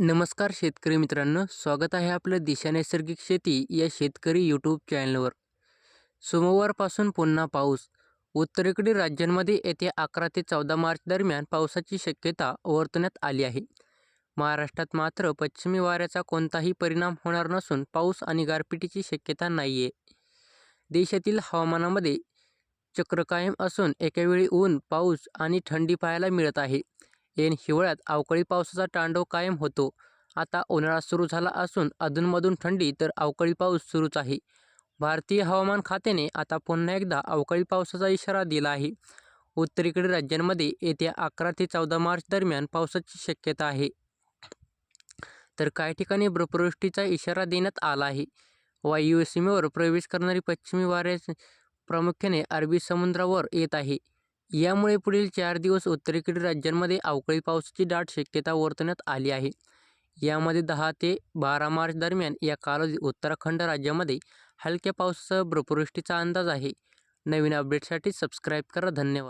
नमस्कार शेतकरी मित्रांनो स्वागत आहे आपलं दिशा नैसर्गिक शेती या शेतकरी यूट्यूब चॅनलवर सोमवारपासून पुन्हा पाऊस. उत्तरेकडील राज्यांमध्ये येत्या अकरा ते चौदा मार्च दरम्यान पावसाची शक्यता वर्तवण्यात आली आहे. महाराष्ट्रात मात्र पश्चिमी वाऱ्याचा कोणताही परिणाम होणार नसून पाऊस आणि गारपिटीची शक्यता नाही आहे देशातील हवामानामध्ये चक्र कायम असून एकावेळी ऊन पाऊस आणि थंडी पाहायला मिळत आहे. ऐन हिवाळ्यात अवकाळी पावसाचा तांडव कायम होतो. आता उन्हाळा सुरू झाला असून अधूनमधून थंडी तर अवकाळी पाऊस सुरूच आहे. भारतीय हवामान खात्याने आता पुन्हा एकदा अवकाळी पावसाचा इशारा दिला आहे. उत्तरेकडील राज्यांमध्ये येत्या अकरा ते चौदा मार्च दरम्यान पावसाची शक्यता आहे. तर काही ठिकाणी बर्फवृष्टीचा इशारा देण्यात आला आहे. वायुसीमेवर प्रवेश करणारी पश्चिमी वारे प्रामुख्याने अरबी समुद्रावर येत आहे. यामुळे पुढील चार दिवस उत्तरेकडील राज्यांमध्ये अवकाळी पावसाची दाट शक्यता वर्तवण्यात आली आहे. यामध्ये दहा ते बारा मार्च दरम्यान या कालावधीत उत्तराखंड राज्यामध्ये हलक्या पावसासह बर्फवृष्टीचा अंदाज आहे. नवीन अपडेटसाठी सबस्क्राईब करा. धन्यवाद.